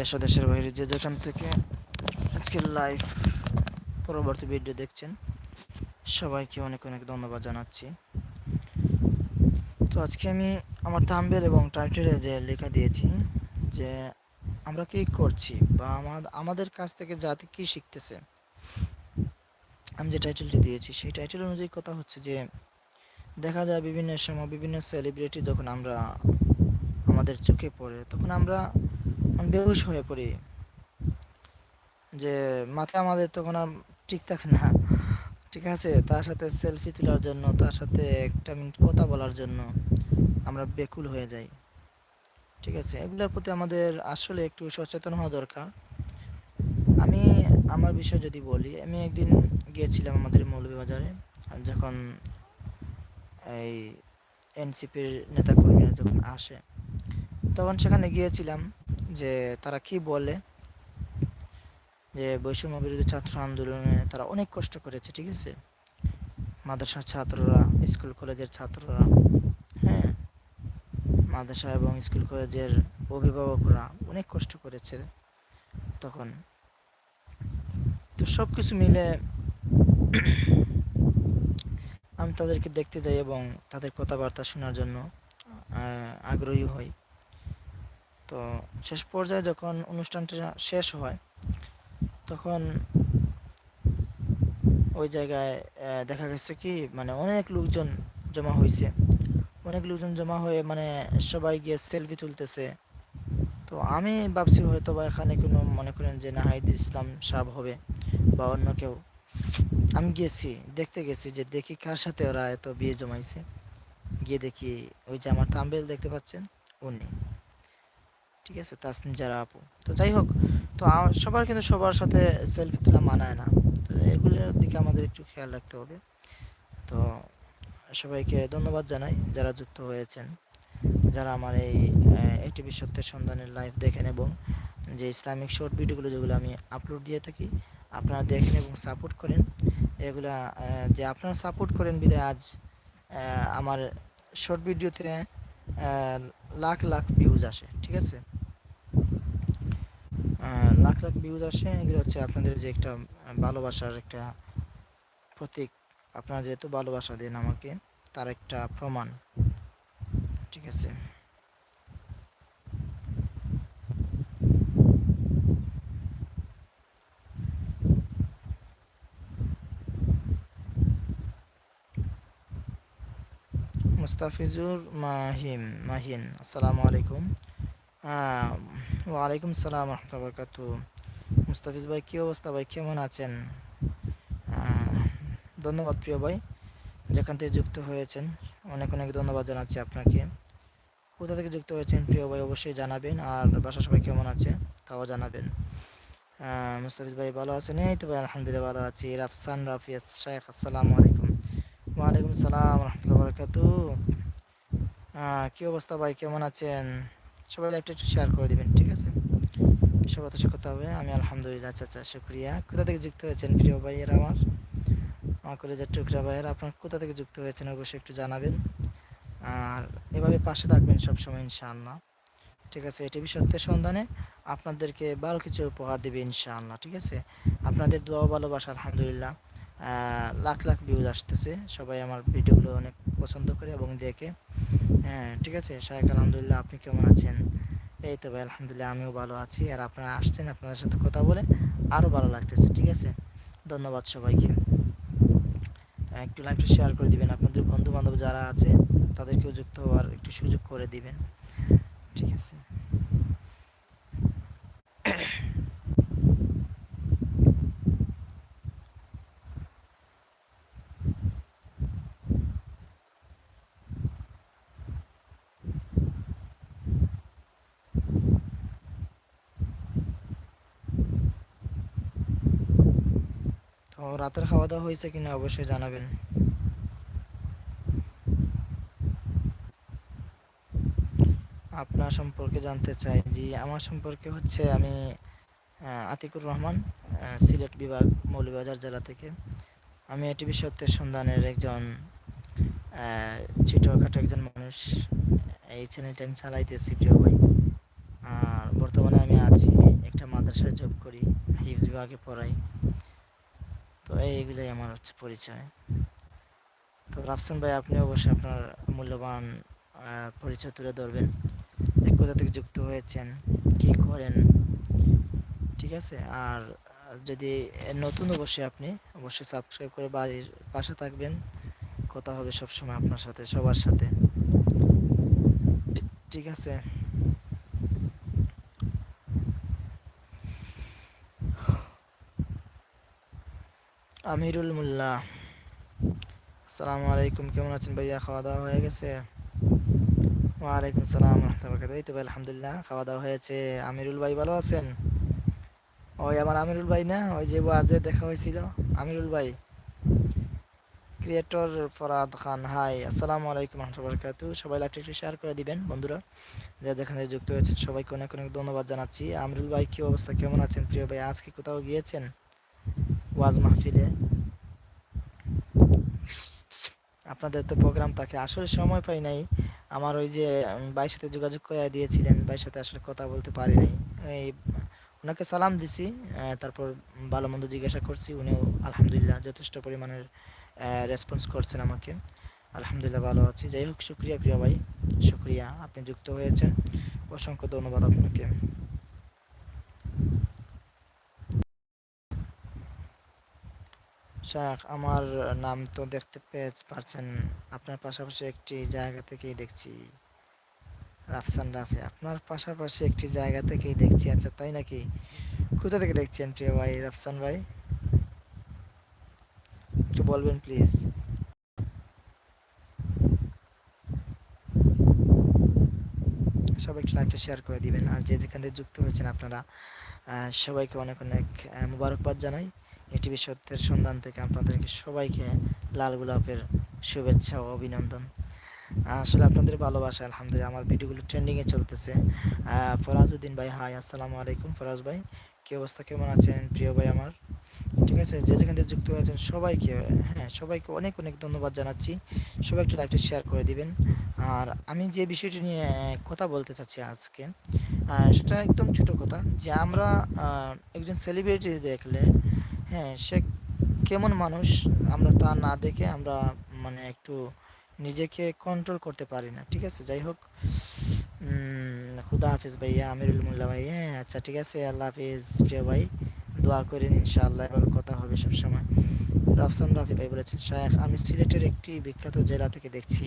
দেশ দেশের বাইরে যে যেখান থেকে আজকের লাইভ পরবর্তী ভিডিও দেখছেন, সবাইকে অনেক অনেক ধন্যবাদ জানাচ্ছি। তো আজকে আমি আমার থাম্বেল এবং টাইটেলে যে লেখা দিয়েছি, যে আমরা কি করছি বা আমা- আমাদের কাছ থেকে জাতি কি শিখতেছে, আমি যে টাইটেলটি দিয়েছি, সেই টাইটেল অনুযায়ী কথা হচ্ছে যে, দেখা যায় বিভিন্ন সময় বিভিন্ন সেলিব্রিটি যখন আমরা আমাদের চোখে পড়ে, তখন আমরা বেহুশ হয়ে পড়ি। যে মাথা আমাদের তখন আর ঠিক থাকে না, ঠিক আছে? তার সাথে সেলফি তোলার জন্য, তার সাথে একটা মিনিট কথা বলার জন্য আমরা বেকুল হয়ে যাই। ঠিক আছে? এগুলোর প্রতি আমাদের আসলে একটু সচেতন হওয়া দরকার। আমি আমার বিষয় যদি বলি, আমি একদিন গিয়েছিলাম আমাদের মৌলভীবাজারে, আর যখন এই এনসিপির নেতাকর্মীরা যখন আসে, তখন সেখানে গিয়েছিলাম। যে তারা কি বলে? যে বৈষম্য বিরোধী ছাত্র আন্দোলনে তারা অনেক কষ্ট করেছে, ঠিক আছে? মাদ্রাসার ছাত্ররা, স্কুল কলেজের ছাত্ররা হ্যাঁ? মাদ্রাসা এবং স্কুল কলেজের অভিভাবকরা অনেক কষ্ট করেছে তখন। তো সব কিছু মিলে আমি তাদেরকে দেখতে যাই এবং তাদের কথাবার্তা শোনার জন্য আগ্রহী হই। তো শেষ পর্যায়ে যখন অনুষ্ঠানটা শেষ হয়, তখন ওই জায়গায় দেখা গেছে কি মানে অনেক লোকজন জমা হয়েছে অনেক লোকজন জমা হয়ে মানে সবাই গিয়ে সেলফি তুলতেছে। তো আমি ভাবছি হয়তো বা এখানে কোনো, মনে করেন যে নাহিদ ইসলাম সাহেব হবে বা অন্য কেউ। আমি গেছি, দেখতে গেছি যে দেখি কার সাথে ওরা এত বিয়ে জমাইছে। গিয়ে দেখি ওই যে আমার থাম্বেল দেখতে পাচ্ছেন, উনি। ঠিক আছে, তাসনিম যারা আপু। তো যাই হোক, তো সবার কিন্তু সবার সাথে সেলফি তোলা মানায় না। তো এগুলোর দিকে আমাদের একটু খেয়াল রাখতে হবে। তো সবাইকে ধন্যবাদ জানাই যারা যুক্ত হয়েছেন। যারা আমার এই একটি সত্যের সন্ধানের লাইভ দেখেন এবং যে ইসলামিক শর্ট ভিডিওগুলো যেগুলো আমি আপলোড দিয়ে থাকি, আপনারা দেখেন এবং সাপোর্ট করেন। এগুলা যে আপনারা সাপোর্ট করেন বিধায় আজ আমার শর্ট ভিডিওতে লাখ লাখ ভিউজ আসে, ঠিক আছে? লাখ লাখ ভিউজ আসে, এগুলো হচ্ছে আপনাদের যে একটা ভালোবাসার একটা প্রতীক। আপনারা যেহেতু ভালোবাসা দেন আমাকে, তার একটা প্রমাণ। ঠিক আছে? মুস্তাফিজুর মাহিম, মাহিন, আসসালামু আলাইকুম। ওয়ালাইকুম সালাম রহমতুল্লাহ মুস্তাফিজ ভাই, কী অবস্থা ভাই? কেমন আছেন? ধন্যবাদ প্রিয় ভাই, যেখান থেকে যুক্ত হয়েছেন। অনেক অনেক ধন্যবাদ জানাচ্ছি আপনাকে। কোথা থেকে যুক্ত হয়েছেন প্রিয় ভাই, অবশ্যই জানাবেন। আর বাসা সবাই কেমন আছে, তাও জানাবেন। মুস্তাফিজ ভাই, ভালো আছেন? এই তো ভাই, আলহামদুলিল্লাহ ভালো আছি। রাফসান রাফিয়াস শেখ আসসালামু আলাইকুম। ওয়ালাইকুম সালাম রহমতুল্লাহ বরকাতু কী অবস্থা ভাই? কেমন আছেন? সবাই লাইভটা একটু শেয়ার করে দেবেন, ঠিক আছে? সবার তো কথা হবে। আমি আলহামদুলিল্লাহ আচ্ছা শুক্রিয়া। কোথা থেকে যুক্ত হয়েছেন প্রিয় ভাইয়ের আমার? আমার কলেজের টুকরা ভাইয়ের, আপনার কোথা থেকে যুক্ত হয়েছেন অবশ্যই একটু জানাবেন। আর এভাবে পাশে থাকবেন সবসময়, ইনশাআল্লাহ। ঠিক আছে এটিভি সত্যের সন্ধানে আপনাদেরকে ভালো কিছু উপহার দেবে, ইনশাআল্লাহ, ঠিক আছে? আপনাদের দোয়া ভালোবাসা, আলহামদুলিল্লাহ। লাখ লাখ ভিউজ আসতেছে। সবাই আমার ভিডিওগুলো অনেক পছন্দ করে এবং দেখে। হ্যাঁ ঠিক আছে? শাহেক আলহামদুলিল্লাহ, আপনি কেমন আছেন? এই তো ভাই, আলহামদুলিল্লাহ, আমিও ভালো আছি। আর আপনারা আসছেন আপনাদের সাথে কথা বলে আরও ভালো লাগতেছে, ঠিক আছে? ধন্যবাদ সবাইকে। একটু লাইভটা শেয়ার করে দিবেন। আপনাদের বন্ধু বান্ধব যারা আছে, তাদেরকেও যুক্ত হওয়ার একটু সুযোগ করে দিবেন। ঠিক আছে? রাতের খাওয়া দাওয়া হয়েছে কিনা অবশ্যই জানাবেন। আপনার সম্পর্কে জানতে চাই জি আমার সম্পর্কে হচ্ছে আমি আতিকুর রহমান সিলেট বিভাগ, মৌলভীবাজার জেলা থেকে। আমি এটিভি সত্যের সন্ধানের একজন ছোটোখাটো একজন মানুষ। এই চ্যানেলটা আমি চালাইতেছি, প্রিয় ভাই। আর বর্তমানে আমি আছি একটা মাদ্রাসায় জব করি, হিফজ বিভাগে পড়াই। তো এইগুলোই আমার হচ্ছে পরিচয়। তো রাফসান ভাই, আপনি অবশ্যই আপনার মূল্যবান পরিচয় তুলে ধরবেন। এক কোথা থেকে যুক্ত হয়েছেন, কি করেন, ঠিক আছে? আর যদি নতুন অবশ্যই আপনি অবশ্যই সাবস্ক্রাইব করে বাড়ির পাশে থাকবেন। কথা হবে সবসময় আপনার সাথে, সবার সাথে। ঠিক আছে? আমিরুল মোল্লা। আসসালামু আলাইকুম কেমন আছেন ভাইয়া? খাওয়া দাওয়া হয়ে গেছে? ওয়ালাইকুম সালাম রহমতুল্লাহ এই তো ভাই, আলহামদুলিল্লাহ খাওয়া দাওয়া হয়েছে। আমিরুল ভাই ভালো আছেন? ওই আমার আমিরুল ভাই না, ওই যে ওয়াজে দেখা হয়েছিল। আমিরুল ভাই, ক্রিয়েটর ফরাদ খান, হাই আসসালামু আলাইকুম রহমতুল্লাহ সবাই লাইভটা একটু শেয়ার করে দিবেন, বন্ধুরা। যা যেখানে যুক্ত হয়েছেন, সবাইকে অনেক অনেক ধন্যবাদ জানাচ্ছি। আমিরুল ভাই, কি অবস্থা? কেমন আছেন প্রিয় ভাই? আজকে কোথাও গিয়েছেন? ওয়াজ মাহফিলে। আপনাদের তো প্রোগ্রাম থাকে। আসলে সময় পাই নাই। আমার ওই যে ভাইয়ের সাথে যোগাযোগ করে দিয়েছিলেন। ভাইয়ের সাথে আসলে কথা বলতে পারি নাই। এই, ওনাকে সালাম দিছি তারপর ভালো মন্দ জিজ্ঞাসা করছি। উনিও আলহামদুলিল্লাহ যথেষ্ট পরিমাণের রেসপন্স করছেন আমাকে। আলহামদুলিল্লাহ ভালো আছি। যাই হোক, শুক্রিয়া প্রিয় ভাই। শুক্রিয়া, আপনি যুক্ত হয়েছেন। অসংখ্য ধন্যবাদ আপনাকে। শাহ আমার নাম তো দেখতে পারছেন। আপনার পাশাপাশি একটি জায়গা থেকেই দেখছি। রাফসান রাফে, আপনার পাশাপাশি একটি জায়গা থেকেই দেখছি। আচ্ছা তাই নাকি? কোথা থেকে দেখছেন প্রিয় ভাই রাফসান ভাই? একটু বলবেন প্লিজ। সবাই লাইভটা শেয়ার করে দিবেন। আর যে যেখান থেকে যুক্ত হয়েছেন আপনারা সবাইকে অনেক অনেক মুবারকবাদ জানাই। এটিভি সত্যের সন্ধান থেকে আপনাদেরকে সবাইকে লাল গোলাপের শুভেচ্ছা ও অভিনন্দন। আসলে আপনাদের ভালোবাসা, আলহামদুলিল্লাহ, আমার ভিডিওগুলো ট্রেন্ডিংয়ে চলতেছে। ফরাজউদ্দিন ভাই হাই আসসালামু আলাইকুম, ফরাজ ভাই। কী অবস্থা, কেমন আছেন, প্রিয় ভাই আমার? ঠিক আছে, যে যেখান থেকে যুক্ত হয়েছেন সবাইকে হ্যাঁ সবাইকে অনেক অনেক ধন্যবাদ জানাচ্ছি। সবাই একটু লাইভটা শেয়ার করে দিবেন। আর আমি যে বিষয়টি নিয়ে কথা বলতে চাচ্ছি আজকে সেটা একদম ছোট কথা যে আমরা একজন সেলিব্রিটি দেখলে হ্যাঁ সে কেমন মানুষ আমরা তা না দেখে আমরা মানে একটু নিজেকে কন্ট্রোল করতে পারি না, ঠিক আছে? যাই হোক। খুদা হাফিজ ভাইয়া, আমিরুল মোল্লা ভাই হ্যাঁ আচ্ছা ঠিক আছে, আল্লাহ হাফিজ। প্রিয় ভাই, দোয়া করেন ইনশাআল্লাহ, এভাবে কথা হবে সবসময়। রাফসান রাফি ভাই বলেছেন, শায়েখ, আমি সিলেটের একটি বিখ্যাত জেলা থেকে দেখছি।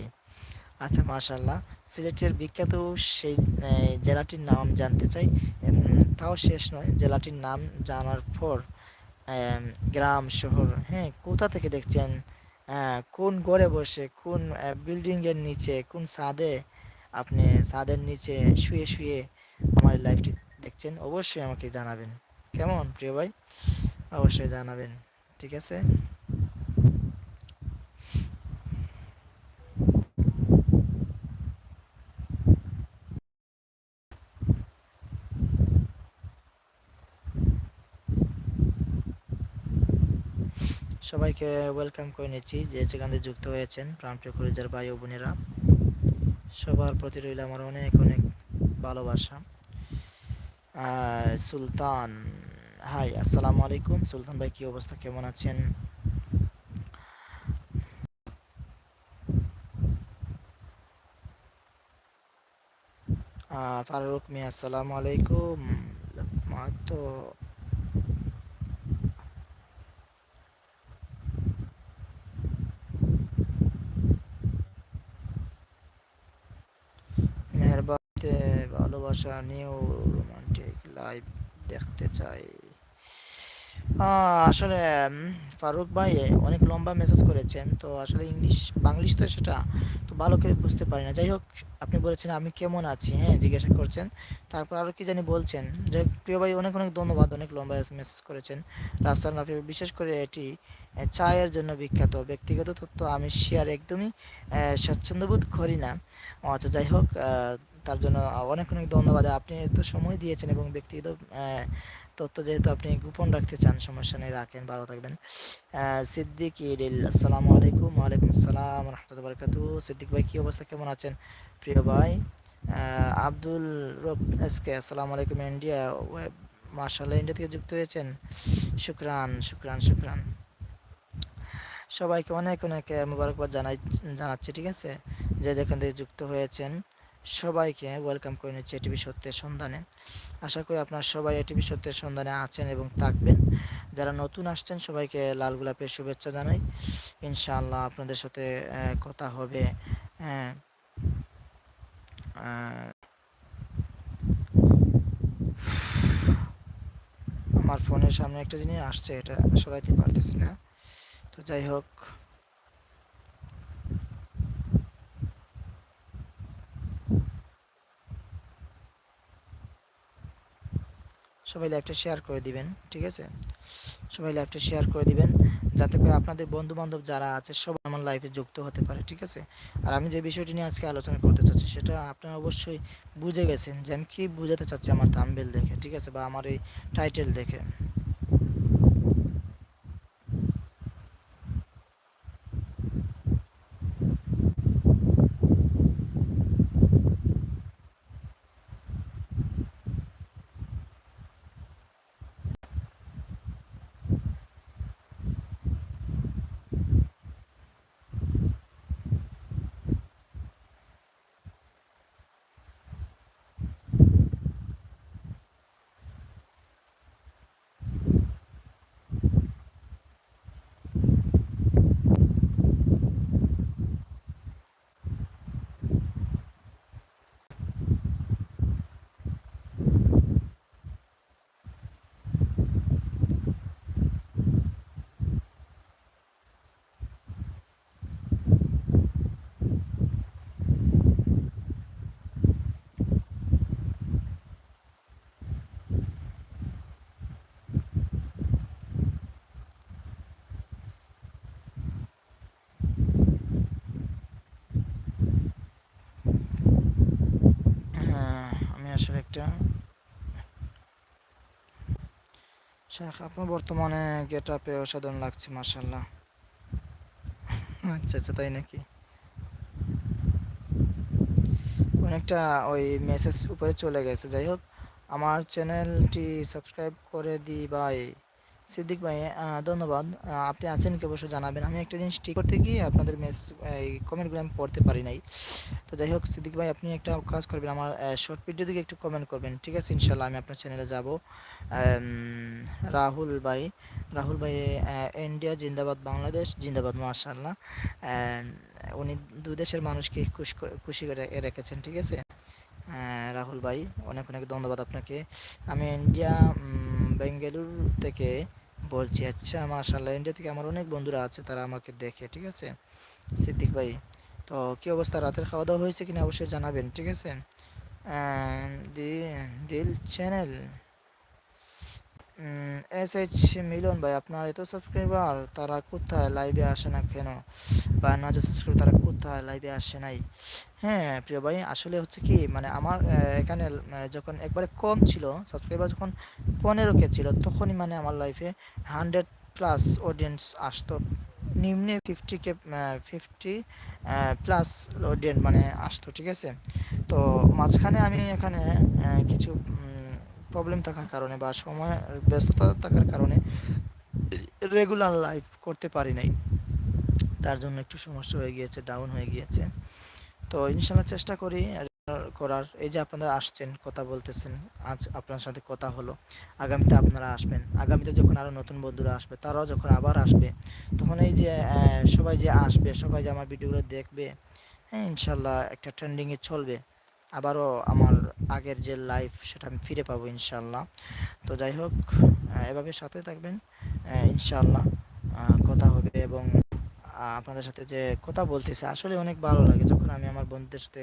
আচ্ছা মাশাল্লাহ সিলেটের বিখ্যাত সেই জেলাটির নাম জানতে চাই। তাও শেষ নয়, জেলাটির নাম জানার পর গ্রাম, শহর হ্যাঁ কোথা থেকে দেখছেন? কোন ঘরে বসে, কোন বিল্ডিংয়ের নিচে, কোন ছাদে আপনি ছাদের নিচে শুয়ে শুয়ে আমার লাইফটি দেখছেন? অবশ্যই আমাকে জানাবেন। কেমন, প্রিয় ভাই? অবশ্যই জানাবেন, ঠিক আছে? সবাইকে ওয়েলকাম করে নিচ্ছি যে যেখানে যুক্ত হয়েছেন প্রাণপ্রিয় করিজার ভাই ও বোনেরা। সবার প্রতি রইল আমার অনেক অনেক ভালোবাসা। সুলতান হাই আসসালামু আলাইকুম। সুলতান ভাই, কি অবস্থা? কেমন আছেন? ফারুক মিয়া, আসসালামু আলাইকুম। তো ভালোবাসা নিউ রোমান্টিক লাইভ দেখতে চাই। আসলে ফারুক ভাই অনেক লম্বা মেসেজ করেছেন, তো আসলে ইংলিশ, বাংলিশ তো সেটা, তো ভালো করে বুঝতে পারি না। যাই হোক, আপনি বলেছেন আমি কেমন আছি হ্যাঁ জিজ্ঞাসা করছেন। তারপর আরও কি জানি বলছেন। যে প্রিয় ভাই, অনেক অনেক ধন্যবাদ, অনেক লম্বা মেসেজ করেছেন। রাফসান রাফি, বিশেষ করে এটি চায়ের জন্য বিখ্যাত। ব্যক্তিগত তথ্য আমি শেয়ার একদমই স্বচ্ছন্দবোধ করি না। আচ্ছা যাই হোক তার জন্য অনেক অনেক ধন্যবাদ। আপনি এত সময় দিয়েছেন এবং ব্যক্তিগত তথ্য যেহেতু আপনি গোপন রাখতে চান, সমস্যা নেই, রাখেন, ভালো থাকবেন। সিদ্দিক ইডিল আসসালামু আলাইকুম ওয়ালাইকুম আসসালাম রহমতুল্লাহ বরকাতু। সিদ্দিক ভাই, কী অবস্থা? কেমন আছেন? প্রিয় ভাই আব্দুল রব এসকে আসসালামু আলাইকুম, ইন্ডিয়া মার্শাল্লাহ ইন্ডিয়া থেকে যুক্ত হয়েছেন? শুক্রান শুক্রান শুক্রান। সবাইকে অনেক অনেক মোবারকবাদ জানাই, জানাচ্ছি, ঠিক আছে? যে যেখান থেকে যুক্ত হয়েছেন। সবাইকে ওয়েলকাম করে নিচ্ছি এটিভি সত্যের সন্ধানে। আশা করি আপনারা সবাই এটিভি সত্যের সন্ধানে আছেন এবং থাকবেন। যারা নতুন আসছেন, সবাইকে লাল গোলাপের শুভেচ্ছা জানাই। ইনশাআল্লাহ আপনাদের সাথে কথা হবে আমার ফোনের সামনে একটা জিনিস আসছে, এটা সরাইতে পারতেছি না। তো যাই হোক সবাই লাইভটা শেয়ার করে দিবেন, ঠিক আছে? সবাই লাইভটা শেয়ার করে দিবেন, যাতে করে আপনাদের বন্ধু বান্ধব যারা আছে সবাই আমার লাইফে যুক্ত হতে পারে, ঠিক আছে? আর আমি যে বিষয়টি নিয়ে আজকে আলোচনা করতে চাচ্ছি সেটা আপনারা অবশ্যই বুঝে গেছেন যে আমি কী বুঝাতে চাচ্ছি আমার থাম্বেল দেখে, ঠিক আছে? বা আমার এই টাইটেল দেখে আসলে একটা শেখ, আপনার বর্তমানে গেট আপে অসাধারণ লাগছে মার্শাল্লাহ আচ্ছা আচ্ছা তাই নাকি? অনেকটা ওই মেসেজ উপরে চলে গেছে। যাই হোক, আমার চ্যানেলটি সাবস্ক্রাইব করে দিই ভাই সিদ্দিক ভাই ধন্যবাদ। আপনি আছেন কি অবশ্যই জানাবেন। আমি একটা জিনিস ঠিক করতে গিয়ে আপনাদের মেস এই কমেন্টগুলো আমি পড়তে পারি নাই। তো যাই হোক, সিদ্দিক ভাই, আপনি একটা কাজ করবেন, আমার শর্ট ভিডিও দিকে একটু কমেন্ট করবেন, ঠিক আছে? ইনশাল্লাহ আমি আপনার চ্যানেলে যাব। রাহুল ভাই রাহুল ভাই ইন্ডিয়া জিন্দাবাদ বাংলাদেশ, জিন্দাবাদ মাশাল্লাহ উনি দু দেশের মানুষকে খুশি খুশি করে রেখেছেন, ঠিক আছে? রাহুল ভাই, অনেক অনেক ধন্যবাদ আপনাকে। আমি ইন্ডিয়া বেঙ্গালুরু থেকে বলছি আচ্ছা মাশাল্লাহ ইন্ডিয়া থেকে আমার অনেক বন্ধুরা আছে, তারা আমাকে দেখে, ঠিক আছে? সিদ্দিক ভাই, তো কী অবস্থা, রাতের খাওয়া দাওয়া হয়েছে কিনা? অবশ্যই জানাবেন, ঠিক আছে? দিল চ্যানেল এস এইচ মিলন ভাই, আপনার এত সাবস্ক্রাইবার তারা কোথায় লাইভে আসে না কেন? বা না যে সাবস্ক্রাইব তারা কোথায় লাইভে আসে নাই? হ্যাঁ প্রিয় ভাই, আসলে হচ্ছে কি মানে আমার এখানে যখন একবারে কম ছিল সাবস্ক্রাইবার যখন পনেরো কে ছিল, তখনই মানে আমার লাইফে হান্ড্রেড প্লাস অডিয়েন্স আসতো। নিম্নে ফিফটি কে ফিফটি প্লাস অডিয়েন্স মানে আসতো, ঠিক আছে? তো মাঝখানে আমি এখানে কিছু প্রবলেম থাকার কারণে বা সময়, ব্যস্ততা থাকার কারণে রেগুলার লাইফ করতে পারি নাই। তার জন্য একটু সমস্যা হয়ে গিয়েছে ডাউন হয়ে গিয়েছে। তো ইনশাল্লাহ চেষ্টা করি করার। এই যে আপনারা আসছেন, কথা বলতেছেন, আজ আপনার সাথে কথা হলো। আগামীতে আপনারা আসবেন। আগামীতে যখন আরও নতুন বন্ধুরা আসবে, তারাও যখন আবার আসবে, তখন এই যে সবাই যে আসবে, সবাই যে আমার ভিডিওগুলো দেখবে হ্যাঁ ইনশাল্লাহ একটা ট্রেন্ডিংয়ে চলবে। আবারও আমার আগের যে লাইফ সেটা আমি ফিরে পাবো ইনশাল্লাহ তো যাই হোক এভাবে সাথে থাকবেন ইনশাল্লাহ কথা হবে এবং আপনাদের সাথে যে কথা বলতেছে আসলে অনেক ভালো লাগে। যখন আমি আমার বন্ধুদের সাথে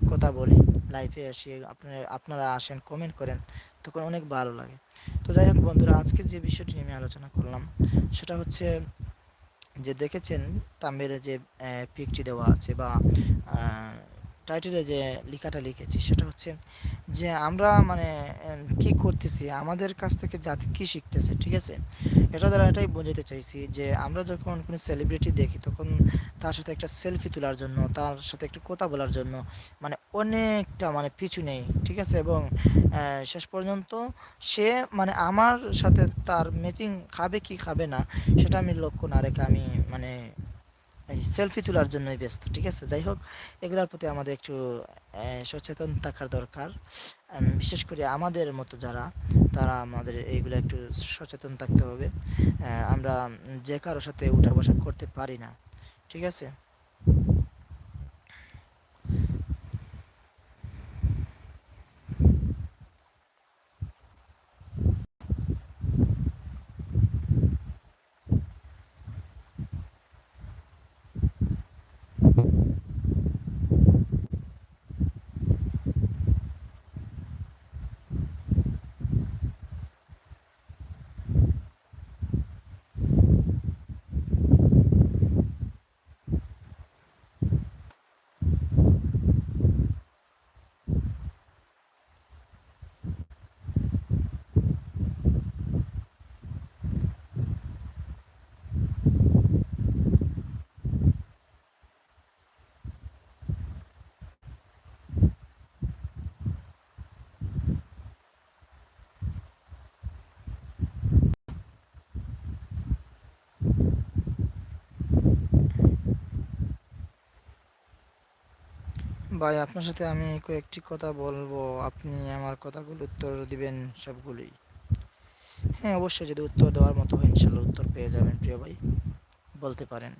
কথা বলি লাইফে আসি, আপনারা আপনারা আসেন কমেন্ট করেন, তখন অনেক ভালো লাগে। তো যাই হোক বন্ধুরা আজকে যে বিষয়টি নিয়ে আমি আলোচনা করলাম, সেটা হচ্ছে যে দেখেছেন তাম্বেলে যে পিকটি দেওয়া আছে বা টাইটেলে যে লেখাটা লিখেছি, সেটা হচ্ছে যে আমরা মানে কি করতেছি, আমাদের কাছ থেকে জাতি কি শিখতেছে, ঠিক আছে? এটা দ্বারা এটাই বোঝাতে চাইছি যে আমরা যখন কোনো সেলিব্রিটি দেখি, তখন তার সাথে একটা সেলফি তোলার জন্য, তার সাথে একটু কথা বলার জন্য মানে অনেকটা মানে পিছু নেই, ঠিক আছে? এবং শেষ পর্যন্ত সে মানে আমার সাথে তার ম্যাচিং খাবে কি খাবে না, সেটা আমি লক্ষ্য না রেখে আমি মানে সেলফি তোলার জন্যই ব্যস্ত, ঠিক আছে? যাই হোক, এগুলোর প্রতি আমাদের একটু সচেতন থাকার দরকার। বিশেষ করে আমাদের মতো যারা, তারা আমাদের এইগুলো একটু সচেতন থাকতে হবে। আমরা যে কারোর সাথে উঠা বসা করতে পারি না, ঠিক আছে? ভাই, আপনার সাথে আমি কয়েকটি কথা বলব। আপনি আমার কথাগুলো উত্তর দিবেন সবগুলোই। হ্যাঁ অবশ্যই যদি উত্তর দেওয়ার মতো হয়, ইনশাল্লাহ উত্তর পেয়ে যাবেন প্রিয় ভাই। বলতে পারেন।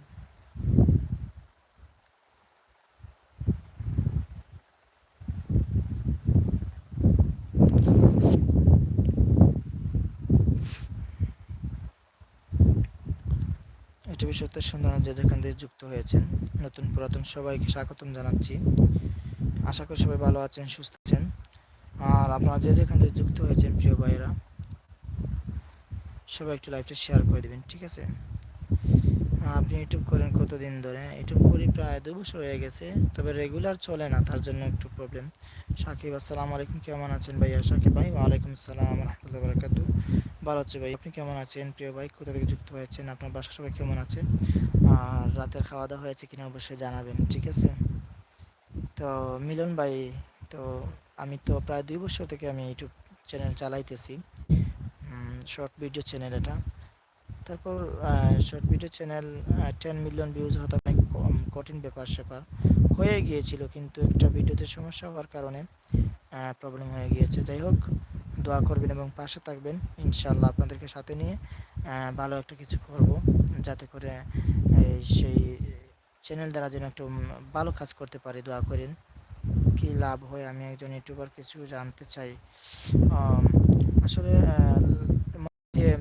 সত্য সন্ধান যে যেখান থেকে যুক্ত হয়েছেন, নতুন পুরাতন সবাইকে স্বাগতম জানাচ্ছি। আশা করি সবাই ভালো আছেন, সুস্থ আছেন। আর আপনারা যে যেখান থেকে যুক্ত হয়েছেন, প্রিয় ভাইয়েরা, সবাই একটু লাইভটা শেয়ার করে দিবেন, ঠিক আছে? আপনি ইউটিউব করেন কতদিন ধরে? ইউটিউব করি প্রায় দু বছর হয়ে গেছে, তবে রেগুলার চলে না, তার জন্য একটু প্রবলেম সাকিব, আসসালামু আলাইকুম, কেমন আছেন ভাইয়া? সাকিব ভাই, ওয়ালাইকুম আসসালাম, রহমতুল্লাহ বারাকাতু ভালো আছে ভাই। আপনি কেমন আছেন? প্রিয় ভাই, কোথা থেকে যুক্ত হয়েছেন আপনার বাসা সবাই কেমন আছে? আর রাতের খাওয়া দাওয়া হয়েছে কিনা অবশ্যই জানাবেন, ঠিক আছে? তো মিলন ভাই, তো আমি তো প্রায় দুই বছর থেকে আমি ইউটিউব চ্যানেল চালাইতেছি। শর্ট ভিডিও চ্যানেল এটা। তারপর short video channel ten million views হতে অনেক কঠিন ব্যাপার স্যাপার। হয়ে গিয়েছিল, কিন্তু একটা ভিডিওতে সমস্যা হওয়ার কারণে প্রবলেম হয়ে গিয়েছে। যাই হোক দোয়া করবেন এবং পাশে থাকবেন। ইনশাল্লাহ আপনাদেরকে সাথে নিয়ে ভালো একটা কিছু করব যাতে করে সেই চ্যানেল দ্বারা যেন একটু ভালো কাজ করতে পারি। দোয়া করেন। কি লাভ হয়? আমি একজন ইউটিউবার, কিছু জানতে চাই। আসলে যে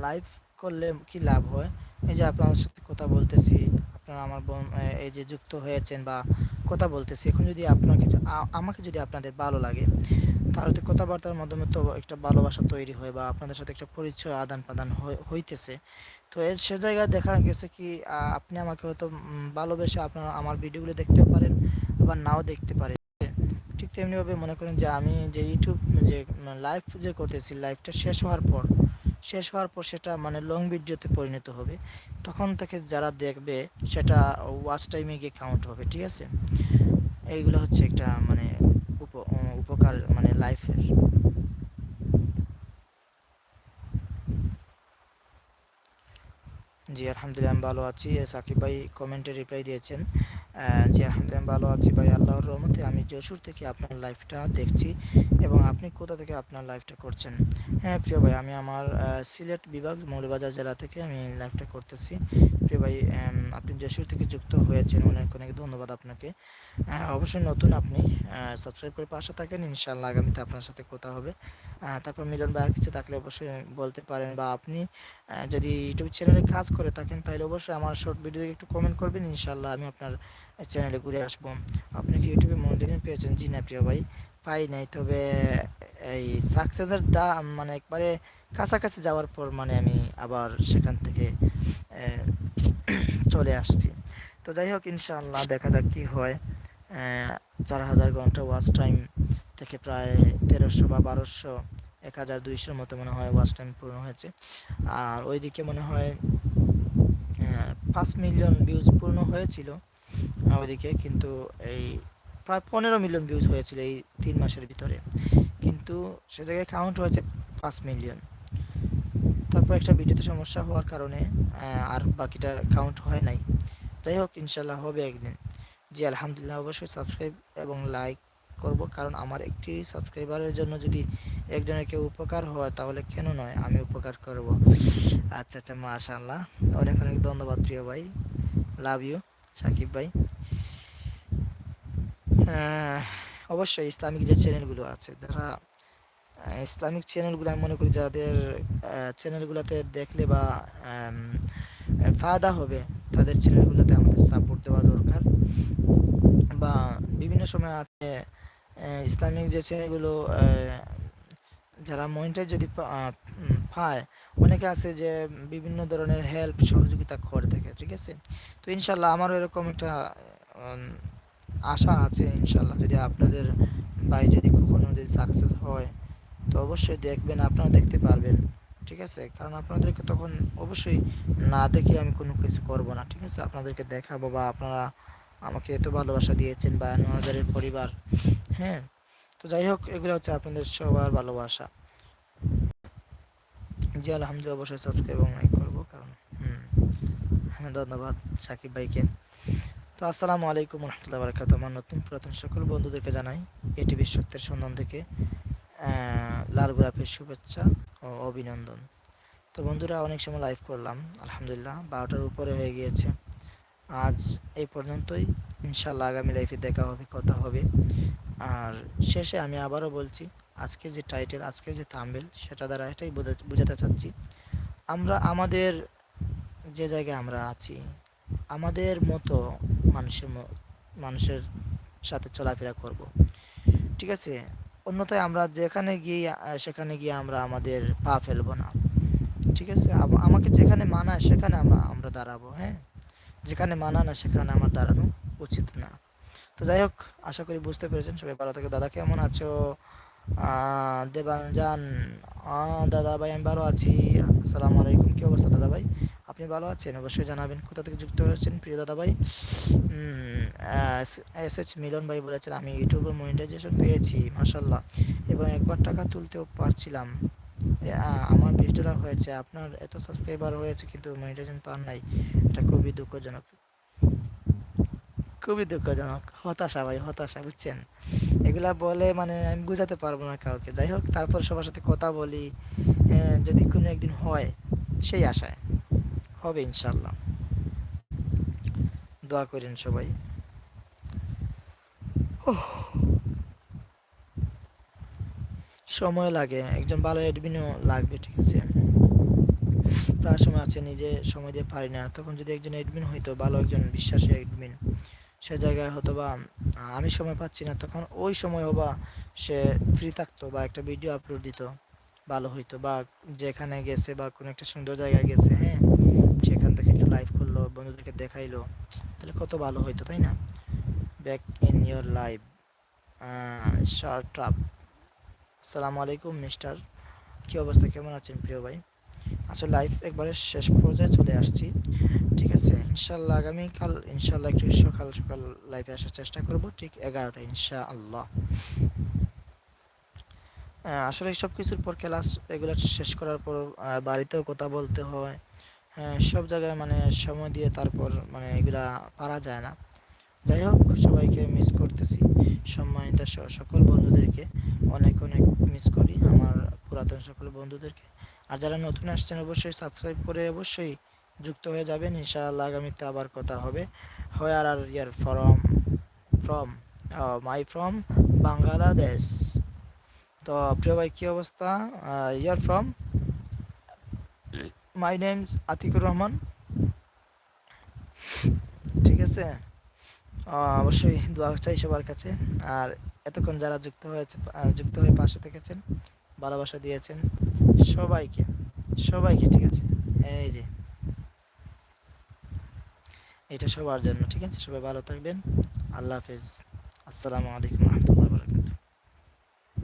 লাইভ করলে কি লাভ হয়? এই যে আপনাদের সাথে কথা বলতেছি, আপনারা, আমার বোন এই যে যুক্ত হয়েছেন বা কথা বলতেছি, এখন যদি আপনাকে, আ- আমাকে যদি আপনাদের ভালো লাগে তাহলে তো কথাবার্তার মাধ্যমে তো একটা ভালোবাসা তৈরি হয় বা আপনাদের সাথে একটা পরিচয় আদান প্রদান হই- হইতেছে। তো এর সে জায়গায় দেখা গেছে কি আপনি আমাকে হয়তো ভালোবেসে আপনারা, আমার ভিডিওগুলো দেখতে পারেন, আবার নাও দেখতে পারেন। ঠিক তেমনিভাবে মনে করেন যে আমি যে ইউটিউব যে লাইভ যে করতেছি লাইভটা শেষ হওয়ার পর, শেষ হওয়ার পর সেটা মানে লং ভিডিওতে পরিণত হবে। তখন থেকে যারা দেখবে, সেটা ওয়াচ টাইমে গিয়ে কাউন্ট হবে, ঠিক আছে? এইগুলো হচ্ছে একটা মানে উপকার মানে লাইফের জি আলহামদুলিল্লাহ আমি ভালো আছি। সাকিব ভাই কমেন্টে রিপ্লাই দিয়েছেন। জি, আলহামদুলিল্লাহ ভালো আছি ভাই, আল্লাহর রহমতে। আমি যশোর থেকে আপনার লাইভটা দেখছি এবং আপনি কোথা থেকে আপনার লাইভটা করছেন? হ্যাঁ প্রিয় ভাই, আমি আমার সিলেট বিভাগ মৌলবাজার জেলা থেকে আমি লাইভটা করতেছি। প্রিয় ভাই আপনি যশোর থেকে যুক্ত হয়েছেন, অনেক অনেক ধন্যবাদ আপনাকে। অবশ্যই নতুন আপনি সাবস্ক্রাইব করে পাশে থাকেন, ইনশাআল্লাহ আগামীতে আপনার সাথে কথা হবে। তারপর মিলন ভাই আর কিছু থাকলে অবশ্যই বলতে পারেন বা আপনি যদি ইউটিউব চ্যানেলে কাজ করে থাকেন, তাহলে অবশ্যই আমার শর্ট ভিডিও একটু কমেন্ট করবেন ইনশাল্লাহ আমি আপনার চ্যানেলে ঘুরে আসব। আপনি কি ইউটিউবে মনিটাইজেশন পেয়েছেন? জি না, প্রিয় ভাই, পাই নাই। তবে এই সাকসেসের দাম মানে একবারে কাছাকাছি যাওয়ার পর মানে আমি আবার সেখান থেকে চলে আসছি। তো যাই হোক, ইনশাআল্লাহ দেখা যাক কি হয়। চার হাজার ঘণ্টা ওয়াচ টাইম থেকে প্রায় তেরোশো বা বারোশো, এক হাজার দুইশোর মতো মনে হয় ওয়াচ টাইম পূর্ণ হয়েছে। আর ওইদিকে মনে হয় পাঁচ মিলিয়ন ভিউজ পূর্ণ হয়েছিল। ওইদিকে কিন্তু এই প্রায় পনেরো মিলিয়ন ভিউজ হয়েছিল এই তিন মাসের ভিতরে। কিন্তু সে জায়গায় কাউন্ট হয়েছে পাঁচ মিলিয়ন। তারপর একটা ভিডিওতে সমস্যা হওয়ার কারণে আর বাকিটা কাউন্ট হয় নাই। যাই হোক ইনশাল্লাহ হবে একদিন। জি, আলহামদুলিল্লাহ অবশ্যই সাবস্ক্রাইব এবং লাইক করব। কারণ আমার একটি সাবস্ক্রাইবারের জন্য যদি একজনের কেউ উপকার হয়, তাহলে কেন নয়, আমি উপকার করব। আচ্ছা আচ্ছা মাশাল্লাহ অনেক অনেক ধন্যবাদ প্রিয় ভাই। লাভ ইউ সাকিব ভাই। অবশ্যই ইসলামিক যে চ্যানেলগুলো আছে, যারা ইসলামিক চ্যানেলগুলো আমি মনে করি যাদের চ্যানেলগুলোতে দেখলে বা ফায়দা হবে, তাদের চ্যানেলগুলোতে আমাদের সাপোর্ট দেওয়া দরকার। বা বিভিন্ন সময় আছে ইসলামিক যে চ্যানেলগুলো যারা মনিটাইজ যদি পায়, অনেকে আছে যে বিভিন্ন ধরনের হেল্প সহযোগিতা করে থাকে, ঠিক আছে? তো ইনশাল্লাহ আমারও এরকম একটা আশা আছে ইনশাল্লাহ। যদি আপনাদের ভাই যদি কখনো যদি সাকসেস হয়, তো অবশ্যই দেখবেন, আপনারা দেখতে পারবেন, ঠিক আছে? কারণ আপনাদেরকে তখন অবশ্যই না দেখে আমি কোনো কিছু করব না, ঠিক আছে? আপনাদেরকে দেখাবো বা আপনারা আমাকে এত ভালোবাসা দিয়েছেন বা নজরের পরিবার হ্যাঁ? তো যাই হোক, এগুলো হচ্ছে আপনাদের সবার ভালোবাসা। জি, আলহামদুলিল্লাহ, অবশ্যই সাবস্ক্রাইব এবং লাইক করব, কারণ, হুম হ্যাঁ ধন্যবাদ সাকিব ভাইকে। তো আসসালামু আলাইকুম রহমতুল্লাহ বারকাত আমার নতুন পুরাতন সকল বন্ধুদেরকে জানাই এটিভি সত্যের সন্ধান থেকে লাল গোলাপের শুভেচ্ছা ও অভিনন্দন। তো বন্ধুরা, অনেক সময় লাইভ করলাম, আলহামদুলিল্লাহ, বারোটার উপরে হয়ে গিয়েছে। আজ এই পর্যন্তই। ইনশাল্লাহ আগামী লাইফে দেখা হবে, কথা হবে। আর শেষে আমি আবারও বলছি আজকের যে টাইটেল আজকের যে তাম্বেল সেটা দ্বারা এটাই বোঝাতে চাচ্ছি। আমরা আমাদের যে জায়গায় আমরা আছি, আমাদের মতো মানুষের মানুষের সাথে চলাফেরা করব। ঠিক আছে? অন্যথায় আমরা যেখানে গিয়ে, সেখানে গিয়ে আমরা আমাদের পা ফেলব না। ঠিক আছে? আমাকে যেখানে মানায় সেখানে আমরা আমরা দাঁড়াবো হ্যাঁ? যেখানে মানা না সেখানে আমার দাঁড়ানো উচিত না। তো যাই হোক, আশা করি বুঝতে পেরেছেন। সবাই ভালো থাকে। দাদা কেমন আছো? দেবাঞ্জান দাদা ভাই আমি ভালো আছি। আসসালামু আলাইকুম। কী অবস্থা দাদা ভাই আপনি ভালো আছেন? অবশ্যই জানাবেন কোথা থেকে যুক্ত হয়েছেন প্রিয় দাদা ভাই এস এইচ মিলন ভাই বলেছেন, আমি ইউটিউবে মনিটাইজেশন পেয়েছি মাসাল্লাহ এবং একবার টাকা তুলতেও পারছিলাম। আমার বিশ ডলার হয়েছে। আপনার এত সাবস্ক্রাইবার হয়েছে, কিন্তু মনিটাইজেশন পান নাই। এটা খুবই দুঃখজনক। খুবই দুঃখজনক, হতাশা ভাই, হতাশা, বুঝছেন? এগুলা বলে মানে আমি বুঝাতে পারব না কাউকে। যাই হোক, তারপর সবার সাথে কথা বলি যদি কোনো একদিন হয়, সেই আশায়। হবে ইনশাল্লাহ দোয়া করেন সবাই। সময় লাগে, একজন ভালো অ্যাডমিনও লাগবে, ঠিক আছে? প্রায় সময় আছে, নিজে সময় দিয়ে পারি না। তখন যদি একজন অ্যাডমিন হইতো, ভালো একজন বিশ্বাসী অ্যাডমিন সে জায়গায় হয়তো বা আমি সময় পাচ্ছি না, তখন ওই সময় হবা সে ফ্রি থাকতো বা একটা ভিডিও আপলোড দিত, ভালো হইতো বা যেখানে গেছে বা কোনো একটা সুন্দর জায়গায় গেছে হ্যাঁ সেখান থেকে একটু লাইভ করল, বন্ধুদেরকে দেখাইলো, তাহলে কত ভালো হইতো, তাই না? Back in your live shirt up আসসালামু আলাইকুম মিস্টার কী অবস্থা? কেমন আছেন প্রিয় ভাই? আসলে লাইফ একবারে শেষ পর্যায়ে চলে আসছি। ঠিক আছে ইনশাল্লাহ আগামীকাল ইনশাল্লাহ একটু সকাল সকাল লাইফে আসার চেষ্টা করব, ঠিক এগারোটা ইনশা আল্লাহ আসলে সব কিছুর পর ক্লাস এগুলো শেষ করার পর বাড়িতেও কথা বলতে হয়। হ্যাঁ সব জায়গায় মানে সময় দিয়ে তারপর মানে এগুলা পারা যায় না। যাই হোক, সবাইকে মিস করতেছি। সম্মানিত সকল বন্ধুদেরকে অনেক অনেক মিস করি, আমার পুরাতন সকল বন্ধুদেরকে। আর যারা নতুন আসছেন অবশ্যই সাবস্ক্রাইব করে অবশ্যই যুক্ত হয়ে যাবেন। ইনশাআল্লাহ আগামীতে আবার কথা হবে। Where are you from from my from Bangladesh তো প্রিয় ভাই, কী অবস্থা? You from my name Atiqur Rahman ঠিক আছে? অবশ্যই দোয়া চাই সবার কাছে। আর এতক্ষণ যারা যুক্ত হয়েছে যুক্ত হয়ে পাশে থেকেছেন, ভালোবাসা দিয়েছেন সবাইকে সবাইকে ঠিক আছে? এই যে। এটা সবার জন্য, ঠিক আছে? সবাই ভালো থাকবেন। আল্লাহ হাফিজ। আসসালামু আলাইকুম রহমতুল্লাহ।